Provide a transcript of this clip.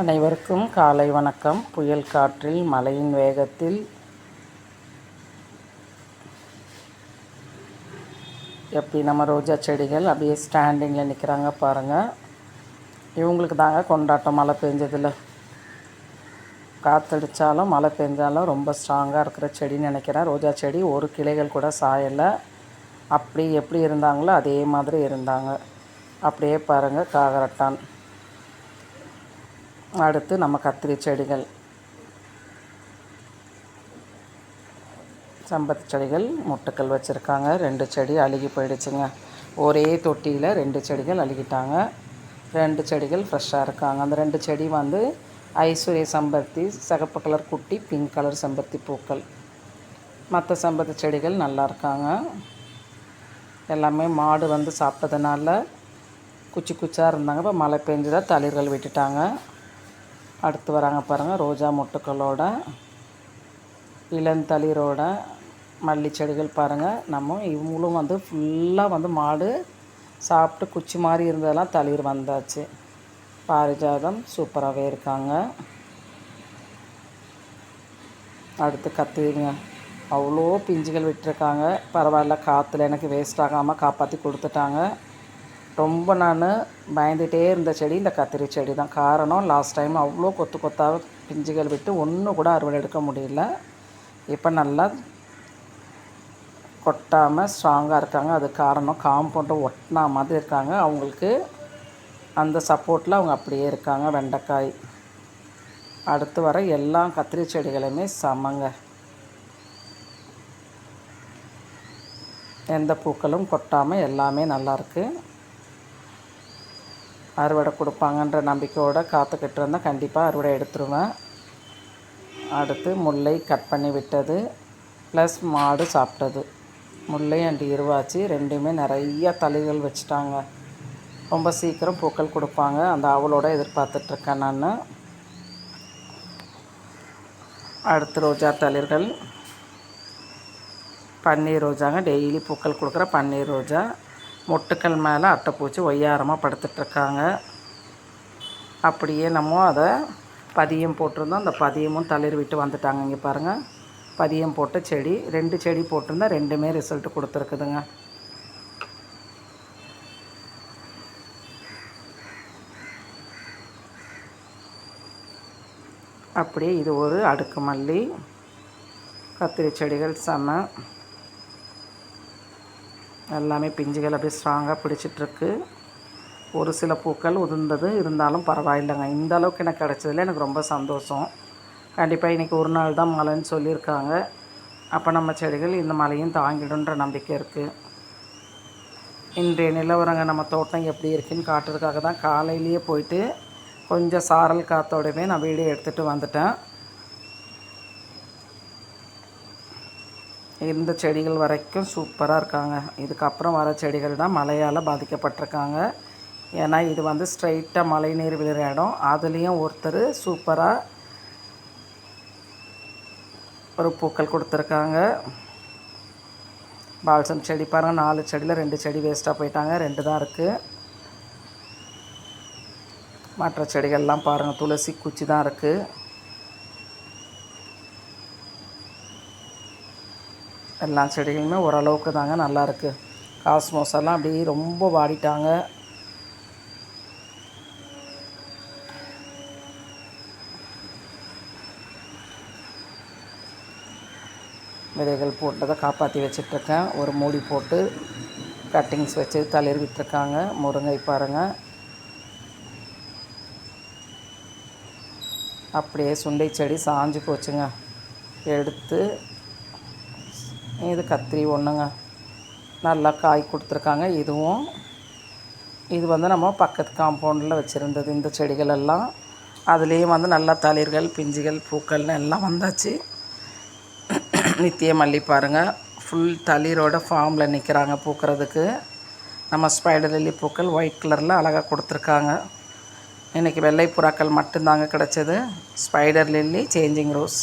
அனைவருக்கும் காலை வணக்கம். புயல் காற்றில் மழையின் வேகத்தில் எப்படி நம்ம ரோஜா செடிகள் அப்படியே ஸ்டாண்டிங்கில் நிற்கிறாங்க பாருங்கள் இவங்களுக்கு தாங்க கொண்டாட்டம் மழை பெஞ்சதில். காற்றடித்தாலும் மழை பெஞ்சாலும் ரொம்ப ஸ்ட்ராங்காக இருக்கிற செடின்னு நினைக்கிறேன். ரோஜா செடி ஒரு கிளைகள் கூட சாயலை. அப்படி எப்படி இருந்தாங்களோ அதே மாதிரி இருந்தாங்க. அப்படியே பாருங்கள் காகரட்டான். அடுத்து நம்ம கத்திரி செடிகள். சம்பத்து செடிகள் முட்டுக்கள் வச்சுருக்காங்க. ரெண்டு செடி அழுகி போயிடுச்சுங்க. ஒரே தொட்டியில் ரெண்டு செடிகள் அழுகிட்டாங்க. ரெண்டு செடிகள் ஃப்ரெஷ்ஷாக இருக்காங்க. அந்த ரெண்டு செடி வந்து ஐஸ்வர்ய சம்பருத்தி சிகப்பு கலர் குட்டி பிங்க் கலர் செம்பருத்தி பூக்கள். மற்ற செம்பருத்தி செடிகள் நல்லா இருக்காங்க. எல்லாமே மாடு வந்து சாப்பிட்டதுனால குச்சி குச்சாக இருந்தாங்க. இப்போ மழை பெஞ்சுதான் தளிர்கள் விட்டுட்டாங்க. அடுத்து வராங்க பாருங்கள் ரோஜா மொட்டுக்களோட இளந்தளிரோட மல்லி செடிகள் பாருங்கள் நம்ம இவங்களும் வந்து ஃபுல்லாக வந்து மாடு சாப்பிட்டு குச்சி மாதிரி இருந்ததெல்லாம் தளிர் வந்தாச்சு. பாரிஜாதம் சூப்பராகவே இருக்காங்க. அடுத்து கத்திரிங்க. அவ்வளோ பிஞ்சுகள் விட்டுருக்காங்க. பரவாயில்ல காற்றுல எனக்கு வேஸ்ட் ஆகாமல் காப்பாற்றி கொடுத்துட்டாங்க. ரொம்ப நான் பயந்துகிட்டே இருந்த செடி இந்த கத்திரி செடி தான். காரணம் லாஸ்ட் டைம் அவ்வளோ கொத்து கொத்தாக பிஞ்சுகள் விட்டு ஒன்று கூட அறுவடை எடுக்க முடியல. இப்போ நல்லா கொட்டாமல் ஸ்ட்ராங்காக இருக்காங்க. அது காரணம் காம்பவுண்டை ஒட்டினா மாதிரி இருக்காங்க. அவங்களுக்கு அந்த சப்போர்ட்டில் அவங்க அப்படியே இருக்காங்க. வெண்டைக்காய். அடுத்து வர எல்லா கத்திரி செடிகளுமே சமங்க. எந்த பூக்களும் கொட்டாமல் எல்லாமே நல்லாயிருக்கு அறுவடை கொடுப்பாங்கன்ற நம்பிக்கையோடு காத்துக்கிட்டு இருந்தால் கண்டிப்பாக அறுவடை எடுத்துருவேன். அடுத்து முல்லை கட் பண்ணி விட்டது ப்ளஸ் மாடு சாப்பிட்டது. முல்லை அண்டு இருவாச்சி ரெண்டுமே நிறைய தளிர்கள் வச்சுட்டாங்க. ரொம்ப சீக்கிரம் பூக்கள் கொடுப்பாங்க. அந்த அவளோட எதிர்பார்த்துட்ருக்கேன் நான். அடுத்து ரோஜா தளிர்கள். பன்னீர் ரோஜாங்க. டெய்லி பூக்கள் கொடுக்குற பன்னீர் ரோஜா. மொட்டுக்கள் மேலே அட்டைப்பூச்சி ஒய்யாரமாக படுத்துட்ருக்காங்க. அப்படியே நம்ம அதை பதியம் போட்டிருந்தோம். அந்த பதியமும் தளிர் விட்டு வந்துட்டாங்க. இங்கே பாருங்கள் பதியம் போட்ட செடி ரெண்டு செடி போட்டிருந்தா ரெண்டுமே ரிசல்ட் கொடுத்துருக்குதுங்க. அப்படியே இது ஒரு அடுக்கு மல்லி கத்திரி செடிகள் செம. எல்லாமே பிஞ்சுகள் அப்படியே ஸ்ட்ராங்காக பிடிச்சிட்ருக்கு. ஒரு சில பூக்கள் உதிர்ந்தது இருந்தாலும் பரவாயில்லைங்க. இந்த அளவுக்கு எனக்கு கிடச்சதில் எனக்கு ரொம்ப சந்தோஷம். கண்டிப்பாக இன்றைக்கி ஒரு நாள் தான் மழைன்னு சொல்லியிருக்காங்க. அப்போ நம்ம செடிகள் இந்த மழையும் தாங்கிடுன்ற நம்பிக்கை இருக்குது இன்றைய நிலவரங்க நம்ம தோட்டம் எப்படி இருக்குன்னு காட்டுறதுக்காக தான் காலையிலேயே போயிட்டு கொஞ்சம் சாரல் காற்றோடவே நான் வீடியோ எடுத்துகிட்டு வந்துட்டேன். இந்த செடிகள் வரைக்கும் சூப்பராக இருக்காங்க. இதுக்கப்புறம் வர செடிகள் தான் மழையால் பாதிக்கப்பட்டிருக்காங்க. ஏன்னா இது வந்து ஸ்ட்ரைட்டாக மழை நீர் விழுற இடம். அதுலேயும் ஒருத்தர் சூப்பராக ஒரு பூக்கள் கொடுத்துருக்காங்க. பால்சம் செடி பாருங்கள் நாலு செடியில் ரெண்டு செடி வேஸ்ட்டாக போயிட்டாங்க. ரெண்டு தான் இருக்குது மற்ற செடிகள்லாம் பாருங்கள் துளசி குச்சி தான் இருக்குது எல்லா செடிகளுமே ஓரளவுக்கு தாங்க நல்லாயிருக்கு. காஸ்மோஸ் எல்லாம் அப்படியே ரொம்ப வாடிட்டாங்க. விதைகள் போட்டதை காப்பாற்றி வச்சிட்ருக்கேன். ஒரு மூடி போட்டு கட்டிங்ஸ் வச்சு தளிர் விட்டுருக்காங்க முருங்கை பாருங்கள் அப்படியே சுண்டை செடி சாஞ்சு போச்சுங்க. எடுத்து இது கத்திரி ஒன்றுங்க நல்லா காய் கொடுத்துருக்காங்க. இதுவும் இது வந்து நம்ம பக்கத்து காம்பவுண்டில் வச்சுருந்தது. இந்த செடிகள் எல்லாம் அதுலேயும் வந்து நல்லா தளிர்கள் பிஞ்சுகள் பூக்கள்னு எல்லாம் வந்தாச்சு. நித்திய மல்லி பாருங்கள் ஃபுல் தளிரோட ஃபார்மில் நிற்கிறாங்க பூக்கிறதுக்கு. நம்ம ஸ்பைடர் லில்லி பூக்கள் ஒயிட் கலரில் அழகாக கொடுத்துருக்காங்க. இன்றைக்கி வெள்ளை புறாக்கள் மட்டும்தாங்க கிடச்சது. Spider lily changing rose